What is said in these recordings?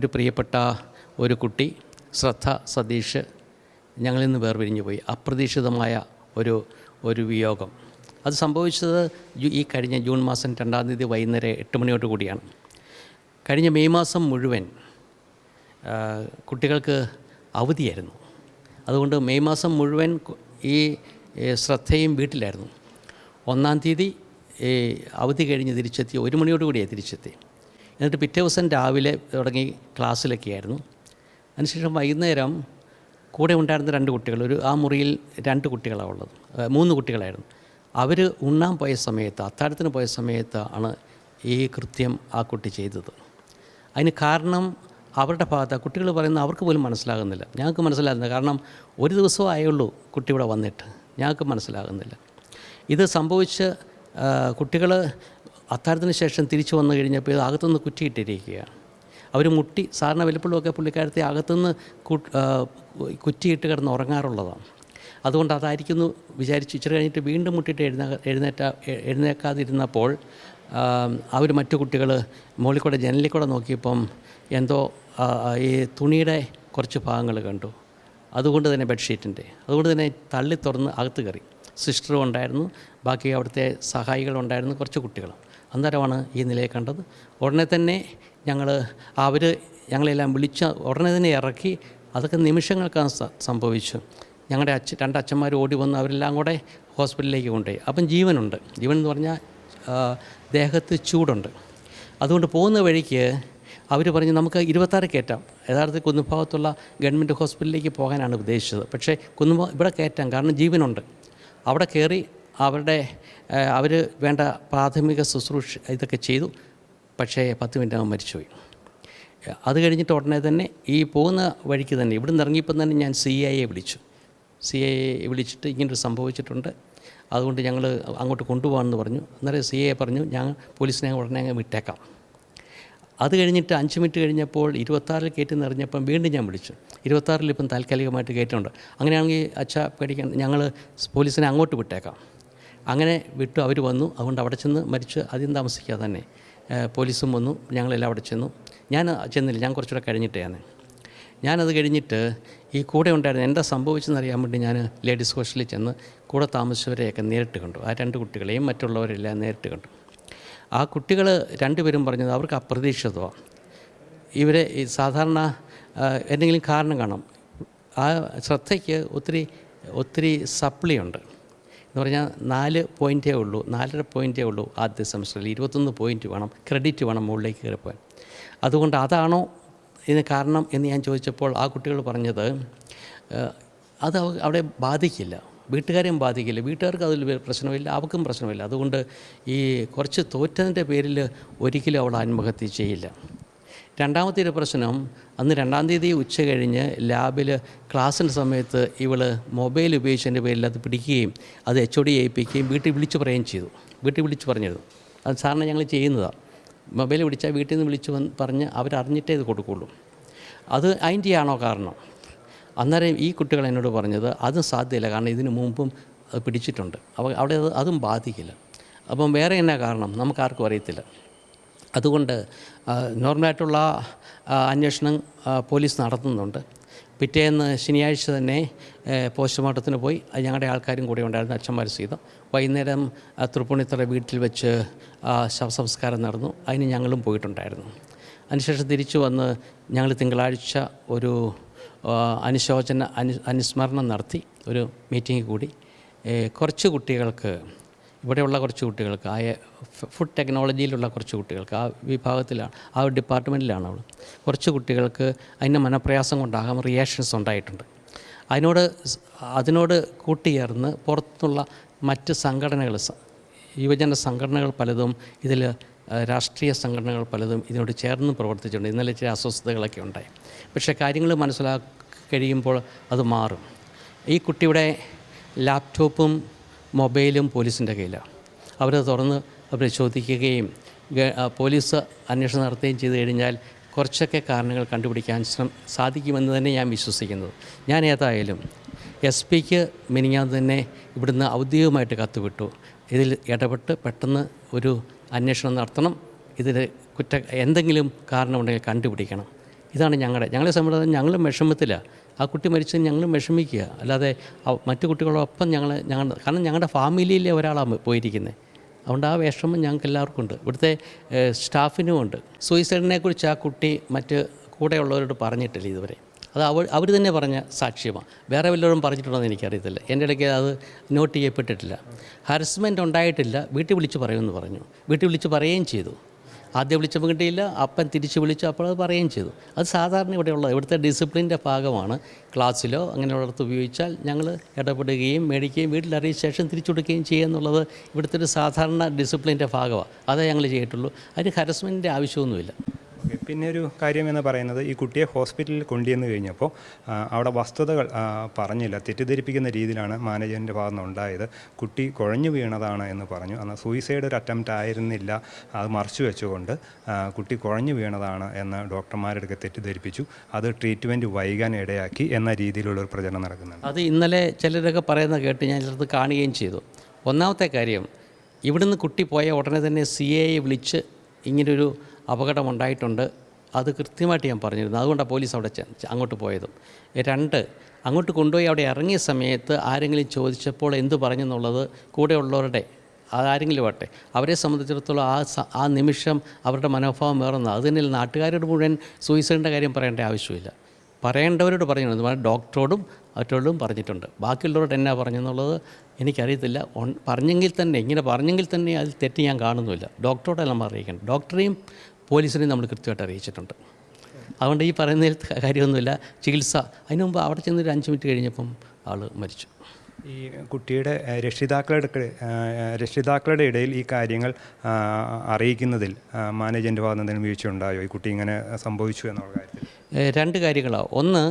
ഒരു പ്രിയപ്പെട്ട ഒരു കുട്ടി ശ്രദ്ധ സതീഷ് ഞങ്ങളിൽ നിന്ന് വേർപിരിഞ്ഞു പോയി. അപ്രതീക്ഷിതമായ ഒരു ഒരു വിയോഗം. അത് സംഭവിച്ചത് ഈ കഴിഞ്ഞ ജൂൺ മാസം രണ്ടാം തീയതി വൈകുന്നേരം എട്ട് മണിയോട് കൂടിയാണ്. കഴിഞ്ഞ മെയ് മാസം മുഴുവൻ കുട്ടികൾക്ക് അവധിയായിരുന്നു. അതുകൊണ്ട് മെയ് മാസം മുഴുവൻ ഈ ശ്രദ്ധയും വീട്ടിലായിരുന്നു. ഒന്നാം തീയതി അവധി കഴിഞ്ഞ് തിരിച്ചെത്തി ഒരു മണിയോട് കൂടിയാണ് തിരിച്ചെത്തി. എന്നിട്ട് പിറ്റേ ദിവസം രാവിലെ തുടങ്ങി ക്ലാസ്സിലൊക്കെ ആയിരുന്നു അതിനുശേഷം വൈകുന്നേരം കൂടെ ഉണ്ടായിരുന്ന രണ്ട് കുട്ടികൾ ഒരു ആ മുറിയിൽ രണ്ട് കുട്ടികളാണ് ഉള്ളത് മൂന്ന് കുട്ടികളായിരുന്നു. അവർ ഉണ്ണാൻ പോയ സമയത്ത് അത്താഴത്തിന് പോയ സമയത്ത് ആണ് ഈ കൃത്യം ആ കുട്ടി ചെയ്തത്. അതിന് കാരണം അവരുടെ ഭാഗത്ത് കുട്ടികൾ പറയുന്ന അവർക്ക് പോലും മനസ്സിലാകുന്നില്ല. ഞങ്ങൾക്ക് മനസ്സിലാകുന്നില്ല. കാരണം ഒരു ദിവസമേ ആയുള്ളൂ കുട്ടി ഇവിടെ വന്നിട്ട്. ഞങ്ങൾക്ക് മനസ്സിലാകുന്നില്ല. ഇത് സംഭവിച്ച് കുട്ടികൾ അത്താഴത്തിന് ശേഷം തിരിച്ചു വന്നു കഴിഞ്ഞപ്പോൾ ഇത് അകത്തുനിന്ന് കുറ്റിയിട്ടിരിക്കുകയാണ്. അവർ മുട്ടി സാറിന് വലുപ്പമുള്ളതൊക്കെ പുള്ളിക്കാരത്തെ അകത്തുനിന്ന് കുറ്റിയിട്ട് കിടന്ന് ഉറങ്ങാറുള്ളതാണ്. അതുകൊണ്ട് അതായിരിക്കുന്നു വിചാരിച്ചു ഇച്ചിരി കഴിഞ്ഞിട്ട് വീണ്ടും മുട്ടിയിട്ട് എഴുന്ന എഴുന്നേറ്റ എഴുന്നേക്കാതിരുന്നപ്പോൾ അവർ മറ്റു കുട്ടികൾ മോളിക്കൂടെ കൂടെ നോക്കിയപ്പം എന്തോ ഈ തുണിയുടെ കുറച്ച് ഭാഗങ്ങൾ കണ്ടു. അതുകൊണ്ട് തന്നെ ബെഡ്ഷീറ്റിന്റെ. അതുകൊണ്ട് തന്നെ തള്ളി തുറന്ന് അകത്ത് കയറി. സിസ്റ്ററും ഉണ്ടായിരുന്നു. ബാക്കി അവിടുത്തെ സഹായികളുണ്ടായിരുന്നു കുറച്ച് കുട്ടികൾ അന്നേരമാണ് ഈ നിലയെ കണ്ടത്. ഉടനെ തന്നെ ഞങ്ങൾ അവർ ഞങ്ങളെല്ലാം വിളിച്ച ഉടനെ തന്നെ ഇറക്കി അതൊക്കെ നിമിഷങ്ങൾക്കാണ് സംഭവിച്ചു. ഞങ്ങളുടെ അച്ഛൻ രണ്ട് അച്ഛന്മാർ ഓടി വന്ന് അവരെല്ലാം കൂടെ ഹോസ്പിറ്റലിലേക്ക് കൊണ്ടുപോയി. അപ്പം ജീവനുണ്ട്. ജീവൻ എന്ന് പറഞ്ഞാൽ ദേഹത്ത് ചൂടുണ്ട്. അതുകൊണ്ട് പോകുന്ന വഴിക്ക് അവർ പറഞ്ഞ് നമുക്ക് ഇരുപത്താറ് കയറ്റാം. യഥാർത്ഥത്തിൽ കുന്നുഭാഗത്തുള്ള ഗവൺമെന്റ് ഹോസ്പിറ്റലിലേക്ക് പോകാനാണ് ഉദ്ദേശിച്ചത്. പക്ഷേ കുന്നുഭാഗം ഇവിടെ കയറ്റാം. കാരണം ജീവനുണ്ട്. അവിടെ കയറി അവരുടെ അവർ വേണ്ട പ്രാഥമിക ശുശ്രൂഷ ഇതൊക്കെ ചെയ്തു. പക്ഷേ പത്ത് മിനിറ്റ് മരിച്ചുപോയി. അത് കഴിഞ്ഞിട്ട് ഉടനെ തന്നെ ഈ പോകുന്ന വഴിക്ക് തന്നെ ഇവിടുന്ന് ഇറങ്ങിയപ്പം തന്നെ ഞാൻ സി ഐ എ വിളിച്ചു. സി ഐ എ വിളിച്ചിട്ട് ഇങ്ങനൊരു സംഭവിച്ചിട്ടുണ്ട് അതുകൊണ്ട് ഞങ്ങൾ അങ്ങോട്ട് കൊണ്ടുപോകാമെന്ന് പറഞ്ഞു. അന്നേരം സി ഐ പറഞ്ഞു ഞാൻ പോലീസിനെ ഉടനെ അങ്ങ് വിട്ടേക്കാം. അത് കഴിഞ്ഞിട്ട് അഞ്ച് മിനിറ്റ് കഴിഞ്ഞപ്പോൾ ഇരുപത്താറിൽ കയറ്റി നിറഞ്ഞപ്പം വീണ്ടും ഞാൻ വിളിച്ചു. ഇരുപത്താറിൽ ഇപ്പം താൽക്കാലികമായിട്ട് കയറ്റുന്നുണ്ട് അങ്ങനെയാണെങ്കിൽ അച്ഛ പേടിക്കാൻ ഞങ്ങൾ പോലീസിനെ അങ്ങോട്ട് വിട്ടേക്കാം. അങ്ങനെ വിട്ടു അവർ വന്നു. അതുകൊണ്ട് അവിടെ ചെന്ന് മരിച്ച് അധികം താമസിക്കാതെ തന്നെ പോലീസും വന്നു. ഞങ്ങളെല്ലാം അവിടെ ചെന്നു. ഞാൻ ചെന്നില്ല ഞാൻ കുറച്ചുകൂടെ കഴിഞ്ഞിട്ടാണ് ഞാനത് കഴിഞ്ഞിട്ട് ഈ കൂടെ ഉണ്ടായിരുന്ന എന്താ സംഭവിച്ചെന്ന് അറിയാൻ വേണ്ടി ഞാൻ ലേഡീസ് ഹോസ്റ്റലിൽ ചെന്ന് കൂടെ താമസിച്ചവരെയൊക്കെ നേരിട്ട് കണ്ടു. ആ രണ്ട് കുട്ടികളെയും മറ്റുള്ളവരെല്ലാം നേരിട്ട് കണ്ടു. ആ കുട്ടികൾ രണ്ടുപേരും പറഞ്ഞത് അവർക്ക് അപ്രതീക്ഷിതമാണ് ഇവരെ ഈ സാധാരണ എന്തെങ്കിലും കാരണം കാണാം. ആ ശ്രദ്ധയ്ക്ക് ഒത്തിരി ഒത്തിരി സപ്ലി ഉണ്ട് എന്ന് പറഞ്ഞാൽ നാല് പോയിന്റേ ഉള്ളൂ നാലര പോയിന്റേ ഉള്ളൂ ആദ്യ സെമസ്റ്ററിൽ. ഇരുപത്തൊന്ന് പോയിന്റ് വേണം ക്രെഡിറ്റ് വേണം മുകളിലേക്ക് കയറിപ്പോൻ അതുകൊണ്ട് അതാണോ ഇതിന് കാരണം എന്ന് ഞാൻ ചോദിച്ചപ്പോൾ ആ കുട്ടികൾ പറഞ്ഞത് അത് അവ- അവിടെ ബാധിക്കില്ല. വീട്ടുകാരെയും ബാധിക്കില്ല. വീട്ടുകാർക്ക് അതിൽ പ്രശ്നമില്ല അവർക്കും പ്രശ്നമില്ല. അതുകൊണ്ട് ഈ കുറച്ച് തോറ്റതിന്റെ പേരിൽ ഒരിക്കലും അവൾ ആത്മഹത്യ ചെയ്യില്ല. രണ്ടാമത്തെ ഒരു പ്രശ്നം അന്ന് രണ്ടാം തീയതി ഉച്ച കഴിഞ്ഞ് ലാബിൽ ക്ലാസ്സിന്റെ സമയത്ത് ഇവൾ മൊബൈൽ ഉപയോഗിച്ചതിന്റെ പേരിൽ അത് പിടിക്കുകയും അത് എച്ച് ഒ ഡി ഏൽപ്പിക്കുകയും വീട്ടിൽ വിളിച്ചു പറയുകയും ചെയ്തു. വീട്ടിൽ വിളിച്ചു പറഞ്ഞിരുന്നു അത് സാറിന് ഞങ്ങൾ ചെയ്യുന്നതാണ്. മൊബൈൽ വിളിച്ചാൽ വീട്ടിൽ നിന്ന് വിളിച്ച് വന്ന് പറഞ്ഞ് അവരറിഞ്ഞിട്ടേ ഇത് കൊടുക്കുള്ളൂ അത് അതിന്റെയാണോ കാരണം? അന്നേരം ഈ കുട്ടികൾ എന്നോട് പറഞ്ഞത് അതും സാധ്യതയില്ല കാരണം ഇതിനു മുമ്പും പിടിച്ചിട്ടുണ്ട്. അപ്പോൾ അവിടെ അതും ബാധിക്കില്ല. അപ്പം വേറെ എന്നാ കാരണം? നമുക്കാർക്കും അറിയത്തില്ല. അതുകൊണ്ട് നോർമലായിട്ടുള്ള അന്വേഷണം പോലീസ് നടത്തുന്നുണ്ട്. പിറ്റേന്ന് ശനിയാഴ്ച തന്നെ പോസ്റ്റ്മോർട്ടത്തിന് പോയി ഞങ്ങളുടെ ആൾക്കാരും കൂടെ ഉണ്ടായിരുന്നു അച്ഛന്മാർ ചെയ്തു. വൈകുന്നേരം തൃപ്പൂണിത്തറ വീട്ടിൽ വെച്ച് ശവസംസ്കാരം നടന്നു. അതിന് ഞങ്ങളും പോയിട്ടുണ്ടായിരുന്നു. അതിനുശേഷം തിരിച്ചു വന്ന് ഞങ്ങൾ തിങ്കളാഴ്ച ഒരു അനുശോചന അനു അനുസ്മരണം നടത്തി. ഒരു മീറ്റിംഗ് കൂടി. കുറച്ച് കുട്ടികൾക്ക് ഇവിടെയുള്ള കുറച്ച് കുട്ടികൾക്ക് ആ ഫുഡ് ടെക്നോളജിയിലുള്ള കുറച്ച് കുട്ടികൾക്ക് ആ വിഭാഗത്തിലാണ് ആ ഒരു ഡിപ്പാർട്ട്മെന്റിലാണ് അവൾ കുറച്ച് കുട്ടികൾക്ക് അതിന്റെ മനപ്രയാസം കൊണ്ടാകാം റിയാക്ഷൻസ് ഉണ്ടായിട്ടുണ്ട്. അതിനോട് അതിനോട് കൂട്ടിയേർന്ന് പുറത്തുള്ള മറ്റ് സംഘടനകൾ യുവജന സംഘടനകൾ പലതും ഇതിൽ രാഷ്ട്രീയ സംഘടനകൾ പലതും ഇതിനോട് ചേർന്ന് പ്രവർത്തിച്ചിട്ടുണ്ട്. ഇന്നലെ ചില അസ്വസ്ഥതകളൊക്കെ ഉണ്ടായി. പക്ഷേ കാര്യങ്ങൾ മനസ്സിലാക്കി കഴിയുമ്പോൾ അത് മാറും. ഈ കുട്ടിയുടെ ലാപ്ടോപ്പും മൊബൈലും പോലീസിന്റെ കയ്യിലാണ്. അവരത് തുറന്ന് പരിശോധിക്കുകയും പോലീസ് അന്വേഷണം നടത്തുകയും ചെയ്തു കഴിഞ്ഞാൽ കുറച്ചൊക്കെ കാരണങ്ങൾ കണ്ടുപിടിക്കാൻ ശ്രമം സാധിക്കുമെന്ന് തന്നെ ഞാൻ വിശ്വസിക്കുന്നത്. ഞാൻ ഏതായാലും എസ് പിക്ക് മിനിഞ്ഞാന്ന് തന്നെ ഇവിടുന്ന് ഔദ്യോഗികമായിട്ട് കത്തുവിട്ടു. ഇതിൽ ഇടപെട്ട് പെട്ടെന്ന് ഒരു അന്വേഷണം നടത്തണം. ഇതിൽ കുറ്റ എന്തെങ്കിലും കാരണമുണ്ടെങ്കിൽ കണ്ടുപിടിക്കണം. ഇതാണ് ഞങ്ങളുടെ ഞങ്ങളെ സംബന്ധിച്ച് ഞങ്ങളും വിഷമത്തില്ല ആ കുട്ടി മരിച്ചത് ഞങ്ങളും വിഷമിക്കുക. അല്ലാതെ മറ്റു കുട്ടികളോടൊപ്പം ഞങ്ങൾ ഞങ്ങൾ കാരണം ഞങ്ങളുടെ ഫാമിലിയിലെ ഒരാളാണ് പോയിരിക്കുന്നത് അതുകൊണ്ട് ആ വിഷമം ഞങ്ങൾക്ക് എല്ലാവർക്കും ഉണ്ട്. ഇവിടുത്തെ സ്റ്റാഫിനും ഉണ്ട്. സൂയിസൈഡിനെ കുറിച്ച് ആ കുട്ടി മറ്റ് കൂടെയുള്ളവരോട് പറഞ്ഞിട്ടില്ല ഇതുവരെ. അത് അവർ അവർ തന്നെ പറഞ്ഞ സാക്ഷ്യമാണ് വേറെ വല്ലവരും പറഞ്ഞിട്ടുണ്ടോ എനിക്കറിയത്തില്ല. എന്റെ ഇടയ്ക്ക് അത് നോട്ട് ചെയ്യപ്പെട്ടിട്ടില്ല. ഹാരസ്മെന്റ് ഉണ്ടായിട്ടില്ല. വീട്ടിൽ വിളിച്ച് പറയുമെന്ന് പറഞ്ഞു. വീട്ടിൽ വിളിച്ച് പറയുകയും ചെയ്തു. ആദ്യം വിളിച്ചപ്പോൾ കിട്ടിയില്ല അപ്പൻ തിരിച്ച് വിളിച്ചു അപ്പോൾ അത് പറയുകയും ചെയ്തു. അത് സാധാരണ ഇവിടെയുള്ള ഇവിടുത്തെ ഡിസിപ്ലിന്റെ ഭാഗമാണ്. ക്ലാസ്സിലോ അങ്ങനെയുള്ളിടത്ത് ഉപയോഗിച്ചാൽ ഞങ്ങൾ ഇടപെടുകയും മേടിക്കുകയും വീട്ടിൽ അറിയിച്ച ശേഷം തിരിച്ചു കൊടുക്കുകയും ചെയ്യുക എന്നുള്ളത് ഇവിടുത്തെ ഒരു സാധാരണ ഡിസിപ്ലിന്റെ ഭാഗമാണ്. അതേ ഞങ്ങൾ ചെയ്തിട്ടുള്ളൂ. അതിന് ഹരസ്മെന്റിന്റെ ആവശ്യമൊന്നുമില്ല. പിന്നെ ഒരു കാര്യം എന്ന് പറയുന്നത് ഈ കുട്ടിയെ ഹോസ്പിറ്റലിൽ കൊണ്ടുവന്ന് കഴിഞ്ഞപ്പോൾ അവിടെ വസ്തുതകൾ പറഞ്ഞില്ല തെറ്റിദ്ധരിപ്പിക്കുന്ന രീതിയിലാണ് മാനേജറിന്റെ ഭാഗത്ത് നിന്ന് ഉണ്ടായത് കുട്ടി കുഴഞ്ഞു വീണതാണ് എന്ന് പറഞ്ഞു. എന്നാൽ സൂയിസൈഡ് ഒരു അറ്റംപ്റ്റ് ആയിരുന്നില്ല. അത് മറച്ചു വെച്ചുകൊണ്ട് കുട്ടി കുഴഞ്ഞു വീണതാണ് എന്ന് ഡോക്ടർമാരെടുക്കെ തെറ്റിദ്ധരിപ്പിച്ചു. അത് ട്രീറ്റ്മെന്റ് വൈകാൻ ഇടയാക്കി എന്ന രീതിയിലുള്ള ഒരു പ്രചരണം നടക്കുന്നുണ്ട്. അത് ഇന്നലെ ചിലരൊക്കെ പറയുന്നത് കേട്ട് ഞാൻ ചിലത് കാണുകയും ചെയ്തു. ഒന്നാമത്തെ കാര്യം ഇവിടുന്ന് കുട്ടി പോയ ഉടനെ തന്നെ സി എയെ വിളിച്ച് ഇങ്ങനൊരു അപകടമുണ്ടായിട്ടുണ്ട്. അത് കൃത്യമായിട്ട് ഞാൻ പറഞ്ഞിരുന്നു. അതുകൊണ്ടാണ് പോലീസ് അവിടെ അങ്ങോട്ട് പോയതും. രണ്ട് അങ്ങോട്ട് കൊണ്ടുപോയി അവിടെ ഇറങ്ങിയ സമയത്ത് ആരെങ്കിലും ചോദിച്ചപ്പോൾ എന്ത് പറഞ്ഞെന്നുള്ളത് കൂടെയുള്ളവരുടെ അതാരെങ്കിലും വട്ടെ അവരെ സംബന്ധിച്ചിടത്തോളം ആ ആ നിമിഷം അവരുടെ മനോഭാവം വേറൊന്ന്. അത് നാട്ടുകാരോട് മുഴുവൻ സൂയിസൈഡിന്റെ കാര്യം പറയേണ്ട ആവശ്യമില്ല. പറയേണ്ടവരോട് പറഞ്ഞിട്ടുണ്ട്. ഡോക്ടറോടും മറ്റോടും പറഞ്ഞിട്ടുണ്ട്. ബാക്കിയുള്ളവരോട് എന്നാ പറഞ്ഞെന്നുള്ളത് എനിക്കറിയത്തില്ല. പറഞ്ഞെങ്കിൽ തന്നെ ഇങ്ങനെ പറഞ്ഞെങ്കിൽ തന്നെ അതിൽ തെറ്റ് ഞാൻ കാണുന്നില്ല ഡോക്ടറോടെല്ലാം അറിയിക്കണം. ഡോക്ടറെയും പോലീസിനെയും നമ്മൾ കൃത്യമായിട്ട് അറിയിച്ചിട്ടുണ്ട്. അതുകൊണ്ട് ഈ പറയുന്നതിൽ കാര്യമൊന്നുമില്ല. ചികിത്സ അതിനു മുമ്പ് അവിടെ ചെന്ന് ഒരു അഞ്ച് മിനിറ്റ് കഴിഞ്ഞപ്പം ആൾ മരിച്ചു. ഈ കുട്ടിയുടെ രക്ഷിതാക്കളുടെ രക്ഷിതാക്കളുടെ ഇടയിൽ ഈ കാര്യങ്ങൾ അറിയിക്കുന്നതിൽ മാനേജന്റെ ഭാഗത്ത് എന്തെങ്കിലും വീഴ്ച ഉണ്ടായോ? ഈ കുട്ടി ഇങ്ങനെ സംഭവിച്ചു എന്നുള്ള കാര്യത്തിൽ? രണ്ട് കാര്യങ്ങളാണ് ഒന്ന്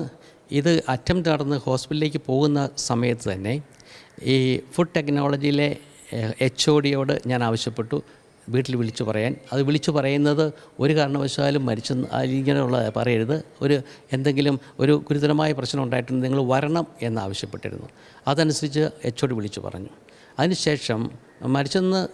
ഇത് അറ്റംപ്റ്റ് നടന്ന് ഹോസ്പിറ്റലിലേക്ക് പോകുന്ന സമയത്ത് തന്നെ ഈ ഫുഡ് ടെക്നോളജിയിലെ എച്ച് ഒ ഡിയോട് ഞാൻ ആവശ്യപ്പെട്ടു. വീട്ടിൽ വിളിച്ചു പറയാൻ. അത് വിളിച്ചു പറയുന്നത് ഒരു കാരണവശാലും മരിച്ച ഇങ്ങനെയുള്ള പറയരുത്. ഒരു എന്തെങ്കിലും ഒരു ഗുരുതരമായ പ്രശ്നം ഉണ്ടായിട്ടുണ്ട് നിങ്ങൾ വരണം എന്ന് ആവശ്യപ്പെട്ടിരുന്നു അതനുസരിച്ച് എച്ച് ഒ ഡി വിളിച്ചു പറഞ്ഞു. അതിനുശേഷം മരിച്ചെന്ന്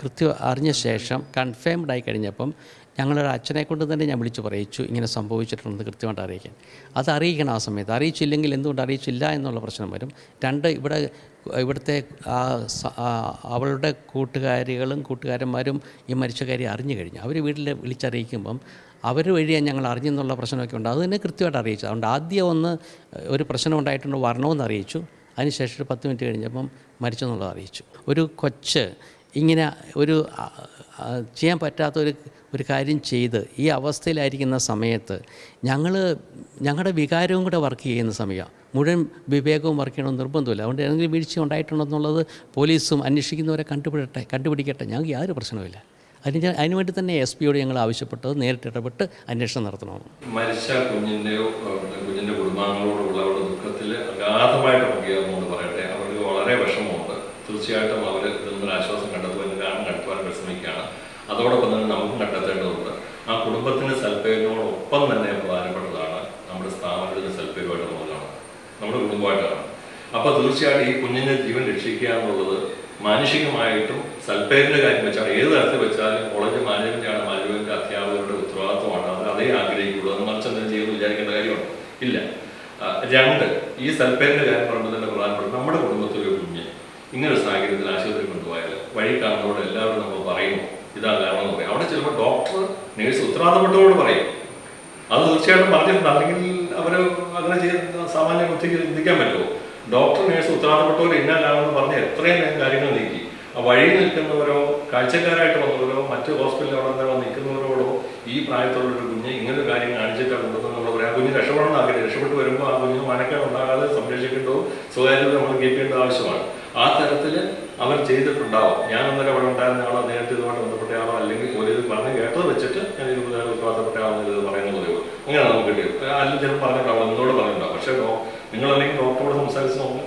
കൃത്യം അറിഞ്ഞ ശേഷം കൺഫേംഡ് ആയി കഴിഞ്ഞപ്പം ഞങ്ങളൊരു അച്ഛനെ കൊണ്ട് തന്നെ ഞാൻ വിളിച്ചു പറയിച്ചു ഇങ്ങനെ സംഭവിച്ചിട്ടുണ്ടെന്ന് കൃത്യമായിട്ട് അറിയിക്കാൻ. അത് അറിയിക്കണം ആ സമയത്ത്. അറിയിച്ചില്ലെങ്കിൽ എന്തുകൊണ്ട് അറിയിച്ചില്ല എന്നുള്ള പ്രശ്നം വരും. രണ്ട് ഇവിടെ ഇവിടുത്തെ അവളുടെ കൂട്ടുകാരികളും കൂട്ടുകാരന്മാരും ഈ മരിച്ച കാര്യം അറിഞ്ഞു കഴിഞ്ഞു. അവർ വീട്ടിൽ വിളിച്ചറിയിക്കുമ്പം അവർ വഴിയാണ് ഞങ്ങൾ അറിഞ്ഞെന്നുള്ള പ്രശ്നമൊക്കെ ഉണ്ട്. അത് തന്നെ കൃത്യമായിട്ട് അറിയിച്ചു. അതുകൊണ്ട് ആദ്യം ഒന്ന് ഒരു പ്രശ്നം ഉണ്ടായിട്ടുണ്ട് വരണമെന്ന് അറിയിച്ചു. അതിനുശേഷം ഒരു പത്ത് മിനിറ്റ് കഴിഞ്ഞപ്പം മരിച്ചെന്നുള്ളത് അറിയിച്ചു. ഒരു കൊച്ച് ഇങ്ങനെ ഒരു ചെയ്യാൻ പറ്റാത്ത ഒരു ഒരു കാര്യം ചെയ്ത് ഈ അവസ്ഥയിലായിരിക്കുന്ന സമയത്ത് ഞങ്ങൾ ഞങ്ങളുടെ വികാരവും കൂടെ വർക്ക് ചെയ്യുന്ന സമയമാണ്. മുഴുവൻ വിവേകവും വർക്ക് ചെയ്യണമെന്ന് നിർബന്ധമില്ല. അതുകൊണ്ട് എന്തെങ്കിലും വീഴ്ച ഉണ്ടായിട്ടുണ്ടെന്നുള്ളത് പോലീസും അന്വേഷിക്കുന്നവരെ കണ്ടുപിടട്ടെ കണ്ടുപിടിക്കട്ടെ. ഞങ്ങൾക്ക് യാതൊരു പ്രശ്നവുമില്ല. അതിന് അതിനുവേണ്ടി തന്നെ എസ് പിയോട് ഞങ്ങൾ ആവശ്യപ്പെട്ടത് നേരിട്ട് ഇടപെട്ട് അന്വേഷണം നടത്തണമെന്ന് മരിച്ച കുഞ്ഞിന്റെയോ കുഞ്ഞിന്റെ കുടുംബാംഗങ്ങളോടുള്ള ദുഃഖത്തിൽ അഗാധമായിട്ട് പങ്കുചേർന്നുകൊണ്ട് വിഷമമുണ്ട് തീർച്ചയായിട്ടും അവർ ഇതിൽ നിന്നൊരു ആശ്വാസം കണ്ടെത്തുവാൻ കാരണം കണ്ടെത്തുവാൻ പരിശ്രമിക്കുകയാണ് അതോടൊപ്പം തന്നെ നമുക്കും കണ്ടെത്തേണ്ടതുണ്ട്. ആ കുടുംബത്തിന് സൽപ്പേരിനോടൊപ്പം തന്നെ പ്രധാനപ്പെട്ടതാണ് നമ്മുടെ സ്ഥാപനത്തിന് സൽപ്പേരുമായിട്ട് നമ്മളാണ് നമ്മുടെ കുടുംബമായിട്ടാണ്. അപ്പോൾ തീർച്ചയായിട്ടും ഈ കുഞ്ഞിന്റെ ജീവൻ രക്ഷിക്കുക എന്നുള്ളത് മാനുഷികമായിട്ടും സൽപ്പേരിന്റെ കാര്യം വെച്ചാണ്. ഏത് തരത്തിൽ വെച്ചാലും കോളേജ് മാനേജ്മെന്റാണ് മാനേജ്മെന്റ് അധ്യാപകരുടെ ഉത്തരവാദിത്വമാണ്. അത് അതേ ആഗ്രഹിക്കുള്ളൂ അത് മറിച്ച് എന്തെങ്കിലും ചെയ്യുമെന്ന് വിചാരിക്കേണ്ട കാര്യമാണ് ഇല്ല. രണ്ട് ഈ സൽപ്പേരിന്റെ കാര്യം പറയുമ്പോൾ തന്നെ പ്രധാനപ്പെട്ട നമ്മുടെ കുടുംബത്തിലെ കുഞ്ഞ്. ഇങ്ങനെ ഒരു സാഹചര്യത്തിൽ ആശുപത്രി കൊണ്ടുപോയാൽ വഴി കാണുന്നവരോട് എല്ലാവരും നമ്മൾ പറയുന്നു ഇതാ കാരണം എന്ന് പറയും. അവിടെ ചിലപ്പോൾ ഡോക്ടർ നേഴ്സ് ഉത്തരവാദപ്പെട്ടവരോട് പറയും. അത് തീർച്ചയായിട്ടും പറഞ്ഞിട്ടുണ്ട്. അല്ലെങ്കിൽ അവർ അങ്ങനെ ചെയ്യുന്ന സാമാന്യ ബുദ്ധിക്ക് ചിന്തിക്കാൻ പറ്റുമോ? ഡോക്ടർ നേഴ്സ് ഉത്തരവാദിത്തപ്പെട്ടവർ ഇന്നാലാണെന്ന് പറഞ്ഞ് എത്രയും കാര്യങ്ങൾ നീക്കി. ആ വഴി നിൽക്കുന്നവരോ കാഴ്ചക്കാരായിട്ട് വന്നവരോ മറ്റ് ഹോസ്പിറ്റലിൽ അവിടെ വന്ന് നിൽക്കുന്നവരോടോ ഈ പ്രായത്തിലുള്ള ഒരു കുഞ്ഞ് ഇങ്ങനൊരു കാര്യം കാണിച്ചിട്ടുണ്ടെന്ന് നമ്മൾ പറയാം. കുഞ്ഞ് രക്ഷപ്പെടണം ആഗ്രഹം. രക്ഷപ്പെട്ട് വരുമ്പോൾ ആ കുഞ്ഞിന് മനക്കേട് ഉണ്ടാകാതെ സംരക്ഷിക്കേണ്ടതോ സ്വകാര്യത നമ്മൾ കീപ്പ് ആവശ്യമാണ്. ആ തരത്തിൽ അവർ ചെയ്തിട്ടുണ്ടാവും. ഞാൻ അന്നേരം അവിടെ ഉണ്ടായിരുന്ന ആളോ നേരിട്ട് ഇതുമായിട്ട് ബന്ധപ്പെട്ട ആളോ അല്ലെങ്കിൽ പോലീസ് പറഞ്ഞ് കേട്ടത് വെച്ചിട്ട് ഞാൻ ഇത് ഉത്തരവാദിത്തപ്പെട്ട ആളെന്ന് ഇത് പറയുന്നത് അങ്ങനെ നമുക്ക് കിട്ടിയത് അല്ലെങ്കിൽ ചിലപ്പോൾ പറഞ്ഞിട്ടുണ്ടാവും എന്നോട് പറഞ്ഞിട്ടുണ്ടാവും പക്ഷേ നിങ്ങൾ അല്ലെങ്കിൽ ഡോക്ടറോട് സംസാരിച്ച് നോക്കും.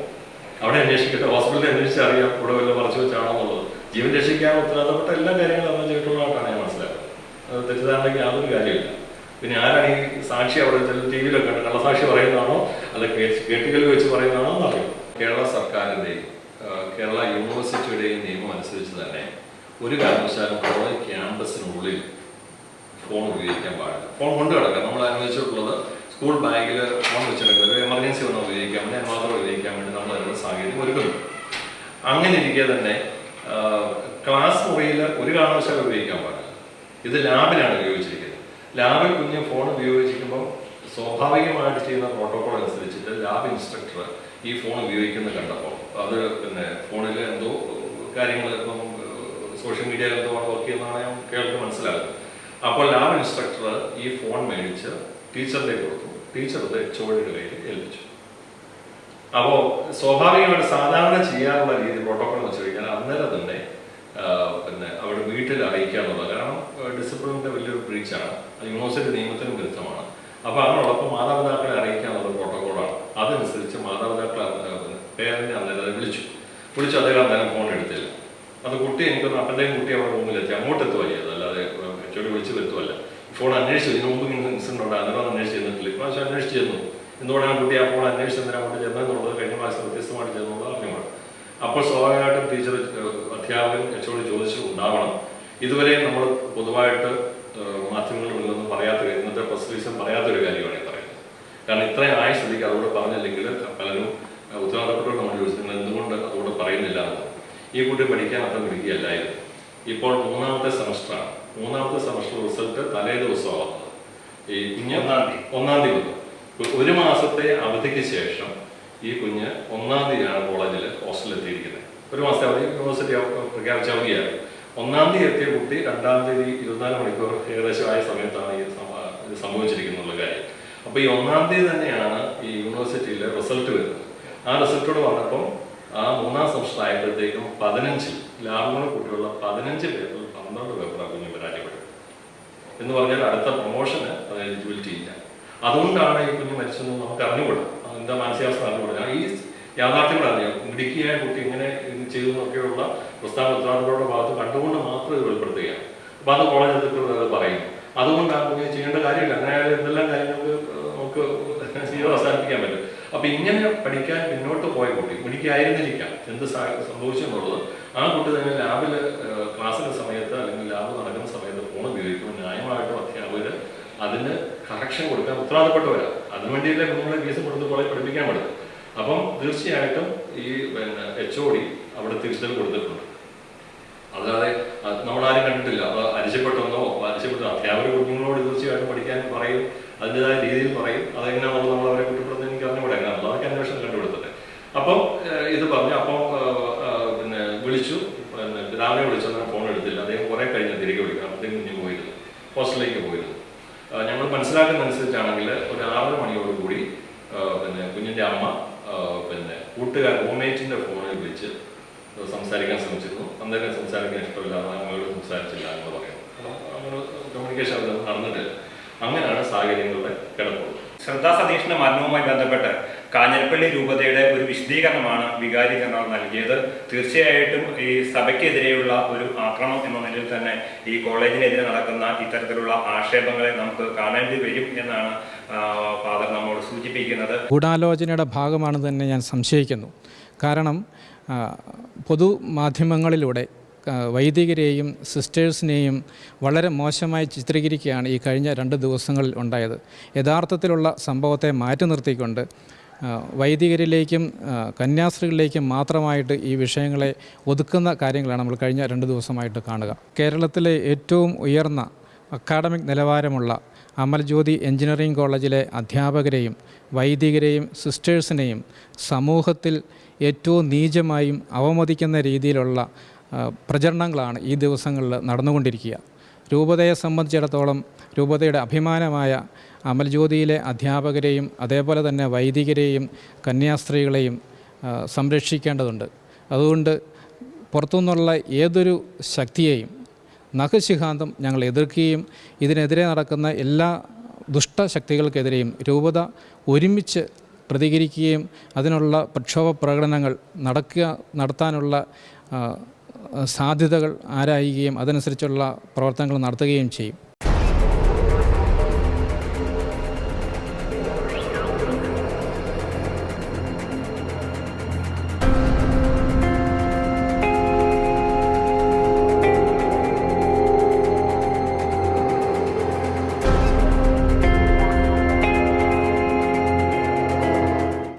അവിടെ അന്വേഷിക്കട്ടെ ഹോസ്പിറ്റലിൽ അന്വേഷിച്ച് അറിയാം ഇവിടെ വല്ല മറച്ചു വെച്ചാണോ എന്നുള്ളത്. ജീവൻ രക്ഷിക്കാൻ ഉത്തരവാദിത്തപ്പെട്ട എല്ലാ കാര്യങ്ങളും അന്ന് ചെയ്തിട്ടുള്ളതായിട്ടാണ് ഞാൻ മനസ്സിലാക്കുന്നത്. അത് തെറ്റിദ്ധാരണയ്ക്ക് യാതൊരു കാര്യമില്ല പിന്നെ ആരാണ് ഈ സാക്ഷി അവിടെ ടി വിയിലൊക്കെ കള്ളസാക്ഷി പറയുന്നതാണോ? അല്ല കേട്ടുകളിൽ വെച്ച് പറയുന്നതാണോ എന്നറിയാം. കേരള സർക്കാരിന്റെയും കേരള യൂണിവേഴ്സിറ്റിയുടെയും നിയമം അനുസരിച്ച് തന്നെ ഒരു കാരണവശാലും കോളേജ് ക്യാമ്പസിനുള്ളിൽ ഫോൺ ഉപയോഗിക്കാൻ പാടില്ല. ഫോൺ കൊണ്ട് കിടക്കാം. നമ്മൾ അനുവദിച്ചിട്ടുള്ളത് സ്കൂൾ ബാഗിൽ ഫോൺ വെച്ചെടുക്കുക ഒരു എമർജൻസി വന്നാൽ ഉപയോഗിക്കാൻ വേണ്ടി മാത്രം ഉപയോഗിക്കാൻ വേണ്ടി നമ്മൾ അതിനുള്ള സാഹചര്യം ഒരുക്കുന്നു. അങ്ങനെ ഇരിക്കെ തന്നെ ക്ലാസ് മുറിയിൽ ഒരു കാരണവശാലും ഉപയോഗിക്കാൻ പാടില്ല. ഇത് ലാബിലാണ് ഉപയോഗിച്ചിരിക്കുന്നത്. ലാബിൽ കുഞ്ഞ് ഫോൺ ഉപയോഗിച്ചിരിക്കുമ്പോൾ സ്വാഭാവികമായിട്ട് ചെയ്യുന്ന പ്രോട്ടോകോൾ അനുസരിച്ചിട്ട് ലാബ് ഇൻസ്ട്രക്ടർ ഈ ഫോൺ ഉപയോഗിക്കുന്നത് കണ്ടപ്പോൾ അത് പിന്നെ ഫോണിൽ എന്തോ കാര്യങ്ങൾ ഇപ്പം സോഷ്യൽ മീഡിയയിൽ എന്തോ വർക്ക് ചെയ്യുന്നതാണ് ഞാൻ കേൾക്ക് മനസ്സിലാകുന്നത് അപ്പോൾ ലാബ് ഇൻസ്ട്രക്ടർ ഈ ഫോൺ മേടിച്ച് ടീച്ചറിന്റെ കൊടുത്തു. ടീച്ചർ അത് എച്ച് ഒയുടെ കയ്യിൽ ഏൽപ്പിച്ചു. അപ്പോൾ സ്വാഭാവികമായിട്ട് സാധാരണ ചെയ്യാറുള്ള രീതി പ്രോട്ടോകോൾ വെച്ച് കഴിഞ്ഞാൽ അന്നേരം തന്നെ പിന്നെ അവിടെ വീട്ടിൽ അറിയിക്കുക എന്നുള്ളത് കാരണം ഡിസിപ്ലിനിന്റെ വലിയൊരു ബ്രീച്ചാണ് യൂണിവേഴ്സിറ്റി നിയമത്തിനും വിരുദ്ധമാണ് അപ്പോൾ അതിനോടൊപ്പം മാതാപിതാക്കളെ അറിയിക്കാനുള്ള പ്രോട്ടോകോളാണ്. അതനുസരിച്ച് മാതാപിതാക്കളെ പേരന്റിനെ അന്നേരം വിളിച്ചു. വിളിച്ചു അദ്ദേഹം അന്നേരം ഫോൺ എടുത്തില്ല. അത് കുട്ടി എനിക്കൊന്ന് അപ്പന്റെയും കുട്ടി അവിടെ റൂമിലെത്തി അങ്ങോട്ട് എത്തുവല്ല അതല്ലാതെ ചോട്ടി വിളിച്ച് വരുത്തുമല്ല ഫോൺ അന്വേഷിച്ചു. ഇതിനു മുമ്പ് ഇൻസിഡന്റ് ഉണ്ട് അന്നേരം അന്വേഷിച്ച് ചെന്നിട്ടില്ല. ഇപ്രാവശ്യം അന്വേഷിച്ച് ചെന്നു. ആ കുട്ടി ആ ഫോൺ അന്വേഷിച്ച് എന്തിനാ അങ്ങോട്ട് ചെന്നെന്നുള്ളത് കഴിഞ്ഞ പ്രാവശ്യം വ്യത്യസ്തമായിട്ട് ചെന്നുള്ളത് അറിഞ്ഞുമാണ് അപ്പോൾ സ്വാഭാവികമായിട്ടും ടീച്ചർ അധ്യാപകൻ എച്ചോട് ചോദിച്ചു ഉണ്ടാവണം. ഇതുവരെയും നമ്മൾ പൊതുവായിട്ട് മാധ്യമങ്ങളിൽ മുന്നൊന്നും പറയാത്ത ഇന്നത്തെ പ്രസ് റീസൺ പറയാത്തൊരു കാര്യമാണ് ഞാൻ പറയുന്നത് കാരണം ഇത്രയും ആയ സ്ഥിതിക്ക് അതോട് പറഞ്ഞില്ലെങ്കിൽ പലരും ഏഹ്, ഉത്തരവാദിത്തപ്പെട്ടവർ നമ്മൾ ചോദിച്ചു നിങ്ങൾ എന്തുകൊണ്ട് അതോട് പറയുന്നില്ല എന്ന് ഈ കുട്ടി പഠിക്കാൻ അത്ര മിടുക്കിയല്ലായിരുന്നു. ഇപ്പോൾ മൂന്നാമത്തെ സെമസ്റ്ററാണ്. മൂന്നാമത്തെ സെമസ്റ്റർ റിസൾട്ട് തലേ ദിവസമാണ്. ഈ കുഞ്ഞ് ഒന്നാം തീയതി. ഒന്നാം തീയതി വന്നു ഒരു മാസത്തെ അവധിക്ക് ശേഷം ഈ കുഞ്ഞ് ഒന്നാം തീയതിയാണ് കോളേജിൽ ഹോസ്റ്റലിൽ എത്തിയിരിക്കുന്നത്. ഒരു മാസത്തെ അവധി യൂണിവേഴ്സിറ്റി പ്രഖ്യാപിച്ച അവധിയാണ് ഒന്നാം തീയതി എത്തിയ കുട്ടി രണ്ടാം തീയതി ഇരുപത്തിനാല് മണിക്കൂർ ഏകദേശം ആയ സമയത്താണ് ഈ സംഭവിച്ചിരിക്കുന്നുള്ള കാര്യം. അപ്പോൾ ഈ ഒന്നാം തീയതി തന്നെയാണ് ഈ യൂണിവേഴ്സിറ്റിയിലെ റിസൾട്ട് വരുന്നത്. ആ റിസൾട്ടോട് വന്നപ്പോൾ ആ മൂന്നാം സെമസ്റ്റർ ആയപ്പോഴത്തേക്കും പതിനഞ്ച് ലാഭങ്ങൾ കൂട്ടിയുള്ള പതിനഞ്ച് പേരിൽ പന്ത്രണ്ട് പേപ്പറാണ് കുഞ്ഞ് പരാജയപ്പെട്ടത് എന്ന് പറഞ്ഞാൽ അടുത്ത പ്രൊമോഷന് എലിജിബിലിറ്റി ഇല്ല. അതുകൊണ്ടാണ് ഈ കുഞ്ഞ് മരിച്ചതെന്ന് നമുക്ക് അറിഞ്ഞുകൂടാ. എന്താ മാനസികാവസ്ഥ അറിഞ്ഞുകൂടാ? ഈ യാഥാർത്ഥ്യങ്ങൾ അറിയാം. മിടുക്കിയായ കുട്ടി ഇങ്ങനെ ചെയ്തു എന്നൊക്കെയുള്ള പ്രസ്താവന ഉത്തരവാദിത്തങ്ങളുടെ ഭാഗത്ത് കണ്ടുകൊണ്ട് മാത്രം ഇത് വെളിപ്പെടുത്തുകയാണ്. അപ്പൊ അത് കോളേജ് അധികൃതർ അത് പറയും. അതുകൊണ്ടാണ് ചെയ്യേണ്ട കാര്യമില്ല. അങ്ങനെ എന്തെല്ലാം കാര്യങ്ങൾക്ക് നമുക്ക് ജീവിതം അവസാനിപ്പിക്കാൻ പറ്റും. അപ്പൊ ഇങ്ങനെ പഠിക്കാൻ പിന്നോട്ട് പോയ കുട്ടി മിടിക്കായിരുന്നിരിക്കാം എന്ത് സംഭവിച്ചെന്നുള്ളത് ആ കുട്ടി തന്നെ ലാബിൽ ക്ലാസ്സിന്റെ സമയത്ത് അല്ലെങ്കിൽ ലാബ് നടക്കുന്ന സമയത്ത് ഫോൺ ഉപയോഗിക്കുമ്പോൾ ന്യായമായിട്ടും അധ്യാപകർ അതിന് കറക്ഷൻ കൊടുക്കാൻ ഉത്തരവാദപ്പെട്ടവരാണ് അതിനുവേണ്ടിയല്ലേ കുഞ്ഞുങ്ങളെ ഫീസ് കൊടുത്ത് കുറെ പഠിപ്പിക്കാൻ പറ്റും അപ്പം തീർച്ചയായിട്ടും ഈ പിന്നെ എച്ച് ഒ ഡി അവിടെ തിരുത്തൽ കൊടുത്തിട്ടുണ്ട്. അല്ലാതെ നമ്മളാരും കണ്ടിട്ടില്ല. അത് അരിശപ്പെട്ടെന്നോ അരിശപ്പെട്ട അധ്യാപക കുഞ്ഞുങ്ങളോട് തീർച്ചയായിട്ടും പഠിക്കാൻ പറയും അതിന്റെതായ രീതിയിൽ പറയും അതെങ്ങനെയാണെന്നുള്ളത് നമ്മൾ അവരെ കുറ്റപ്പെടുത്തുന്നത് എനിക്ക് അറിഞ്ഞുകൂടെ എങ്ങനെയാണല്ലോ അതൊക്കെ അന്വേഷണം കണ്ടുപിടുത്തട്ടെ അപ്പം ഏഹ്, ഇത് പറഞ്ഞു അപ്പം ഏഹ്, ഏഹ്, പിന്നെ വിളിച്ചു പിന്നെ രാവിലെ വിളിച്ചെന്നാൽ ഫോൺ എടുത്തില്ല അദ്ദേഹം കുറെ കഴിഞ്ഞ് തിരികെ വിളിക്കണം അപ്പോഴത്തേക്കും കുഞ്ഞ് പോയിരുന്നു ഹോസ്റ്റലിലേക്ക് പോയിരുന്നു ഏഹ്, ഞങ്ങൾ മനസ്സിലാക്കുന്ന അനുസരിച്ചാണെങ്കിൽ ഒരു ആറര മണിയോടുകൂടി ഏഹ്, പിന്നെ കുഞ്ഞിന്റെ അമ്മ ഏഹ്, പിന്നെ കൂട്ടുകാർ റൂംമേറ്റിന്റെ ഫോണിൽ വിളിച്ച് സംസാരിക്കാൻ ശ്രമിച്ചിരുന്നു അന്നേരം സംസാരിക്കാൻ ഇഷ്ടമില്ല. ഞങ്ങളോട് സംസാരിച്ചില്ല എന്ന് പറയുന്നു കമ്മ്യൂണിക്കേഷൻ നടന്നിട്ടില്ല അങ്ങനെയാണ് സാഹചര്യങ്ങളുടെ കിടപ്പുള്ളത്. ശ്രദ്ധാ സതീഷിന്റെ മരണവുമായി ബന്ധപ്പെട്ട് കാഞ്ഞിരപ്പള്ളി രൂപതയുടെ ഒരു വിശദീകരണമാണ് വികാരി ജനറൽ നൽകിയത്. തീർച്ചയായിട്ടും ഈ സഭയ്ക്കെതിരെയുള്ള ഒരു ആക്രമണം എന്ന നിലയിൽ തന്നെ ഈ കോളേജിനെതിരെ നടക്കുന്ന ഇത്തരത്തിലുള്ള ആക്ഷേപങ്ങളെ നമുക്ക് കാണേണ്ടി വരും എന്നാണ് ഫാദർ നമ്മോട് സൂചിപ്പിക്കുന്നത്. ഗൂഢാലോചനയുടെ ഭാഗമാണെന്ന് തന്നെ ഞാൻ സംശയിക്കുന്നു. കാരണം പൊതുമാധ്യമങ്ങളിലൂടെ വൈദികരെയും സിസ്റ്റേഴ്സിനെയും വളരെ മോശമായി ചിത്രീകരിക്കുകയാണ് ഈ കഴിഞ്ഞ രണ്ട് ദിവസങ്ങളിൽ ഉണ്ടായത്. യഥാർത്ഥത്തിലുള്ള സംഭവത്തെ മാറ്റി നിർത്തിക്കൊണ്ട് വൈദികരിലേക്കും കന്യാസ്ത്രീകളിലേക്കും മാത്രമായിട്ട് ഈ വിഷയങ്ങളെ ഒതുക്കുന്ന കാര്യങ്ങളാണ് നമ്മൾ കഴിഞ്ഞ രണ്ട് ദിവസമായിട്ട് കാണുക. കേരളത്തിലെ ഏറ്റവും ഉയർന്ന അക്കാഡമിക് നിലവാരമുള്ള അമൽജ്യോതി എഞ്ചിനീയറിംഗ് കോളേജിലെ അധ്യാപകരെയും വൈദികരെയും സിസ്റ്റേഴ്സിനെയും സമൂഹത്തിൽ ഏറ്റവും നീചമായും അവമതിക്കുന്ന രീതിയിലുള്ള പ്രചരണങ്ങളാണ് ഈ ദിവസങ്ങളിൽ നടന്നുകൊണ്ടിരിക്കുക. രൂപതയെ സംബന്ധിച്ചിടത്തോളം രൂപതയുടെ അഭിമാനമായ അമൽജ്യോതിയിലെ അധ്യാപകരെയും അതേപോലെ തന്നെ വൈദികരെയും കന്യാസ്ത്രീകളെയും സംരക്ഷിക്കേണ്ടതുണ്ട്. അതുകൊണ്ട് പുറത്തുനിന്നുള്ള ഏതൊരു ശക്തിയെയും നഖശിഖാന്തം ഞങ്ങൾ എതിർക്കുകയും ഇതിനെതിരെ നടക്കുന്ന എല്ലാ ദുഷ്ടശക്തികൾക്കെതിരെയും രൂപത ഒരുമിച്ച് പ്രതികരിക്കുകയും അതിനുള്ള പ്രക്ഷോഭ പ്രകടനങ്ങൾ നടക്കുക നടത്താനുള്ള സാധ്യതകൾ ആരായുകയും അതനുസരിച്ചുള്ള പ്രവർത്തനങ്ങൾ നടത്തുകയും ചെയ്യും.